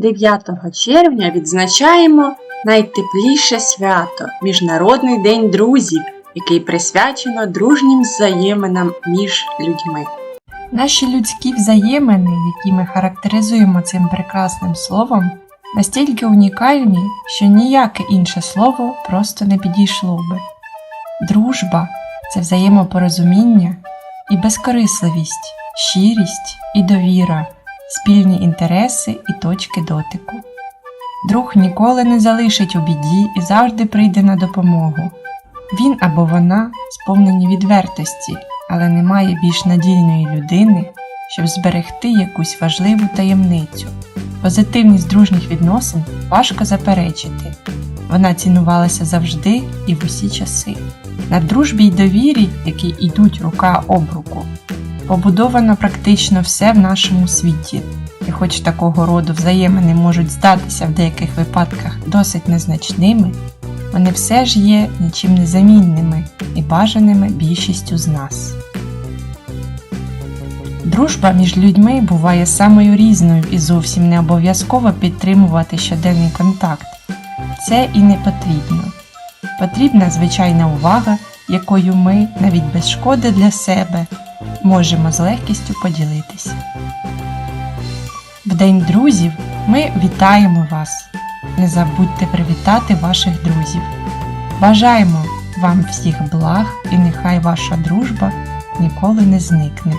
9 червня відзначаємо найтепліше свято Міжнародний день друзів, який присвячено дружнім взаєминам між людьми. Наші людські взаємини, які ми характеризуємо цим прекрасним словом, настільки унікальні, що ніяке інше слово просто не підійшло би. Дружба це взаємопорозуміння і безкорисливість, щирість і довіра, спільні інтереси і точки дотику. Друг ніколи не залишить у біді і завжди прийде на допомогу. Він або вона сповнені відвертості, але немає більш надійної людини, щоб зберегти якусь важливу таємницю. Позитивність дружніх відносин важко заперечити. Вона цінувалася завжди і в усі часи. На дружбі й довірі, які йдуть рука об руку, побудовано практично все в нашому світі. І хоч такого роду взаємини можуть здатися в деяких випадках досить незначними, вони все ж є нічим незамінними і бажаними більшістю з нас. Дружба між людьми буває самою різною і зовсім не обов'язково підтримувати щоденний контакт. Це і не потрібно. Потрібна звичайна увага, якою ми, навіть без шкоди для себе, можемо з легкістю поділитися. В День друзів ми вітаємо вас. Не забудьте привітати ваших друзів. Бажаємо вам всіх благ і нехай ваша дружба ніколи не зникне.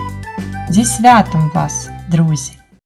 Зі святом вас, друзі!